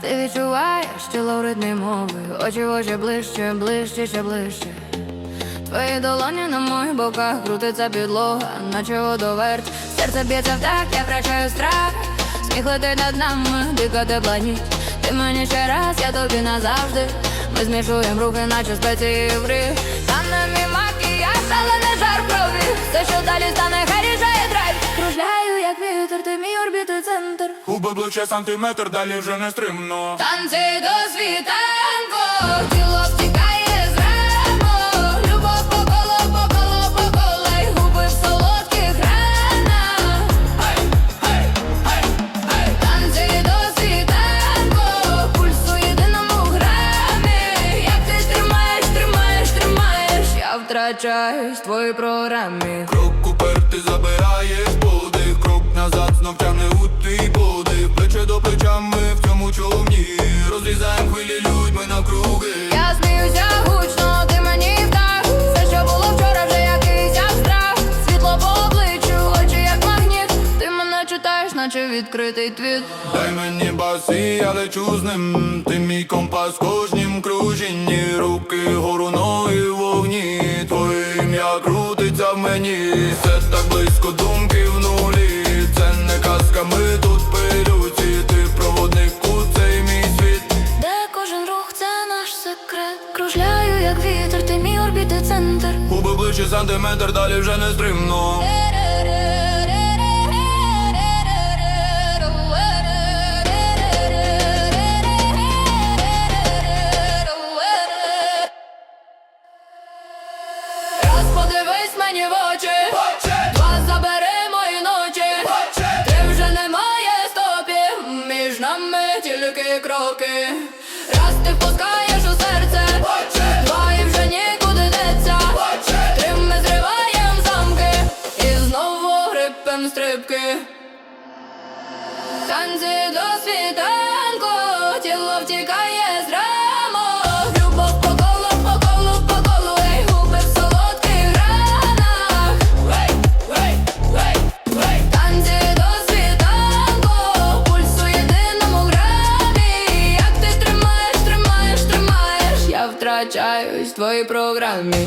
Ти відчуваєш тіло в ритмі мови, очі в очі ближче, ближче, ще ближче. Твої долоні на моїх боках крутиться підлога, наче водоверть Серце б'ється в так, я втрачаю страх. Сміх летить над нами, дико тепла ніч. Ти мені ще раз, я тобі назавжди. Ми змішуємо рухи, наче спеції Там на мій макіяж, але не жар ближче сантиметр, далі вже не стримно. Танці до світанку, тіло втікає з рамок Любов по колу, по колу, по колу й губи в солодких ранах Танці до світанку, пульс у єдиному грамі. Як ти тримаєш, тримаєш, тримаєш Я втрачаюсь в твоїй програмі. Крок упер ти забираєш подих, наче відкритий твіт. Дай мені баси, я лечу з ним. Ти мій компас кожнім кружінні Руки гору, ноги вогні. Твоє ім'я крутиться в мені. Все так близько, думки в нулі. Це не казка, ми тут пилюці. Ти проводник у цей мій світ. Де кожен рух, це наш секрет. Кружляю, як вітер, ти мій орбіти центр. Губи ближче сантиметр, далі вже не стримно між нами тільки кроки. Раз ти впускаєш у серце, два і вже нікуди деться. Три ми зриваєм замки і знову грипем стрибки. Танці до світанку, втрачаюсь в твоїй програмі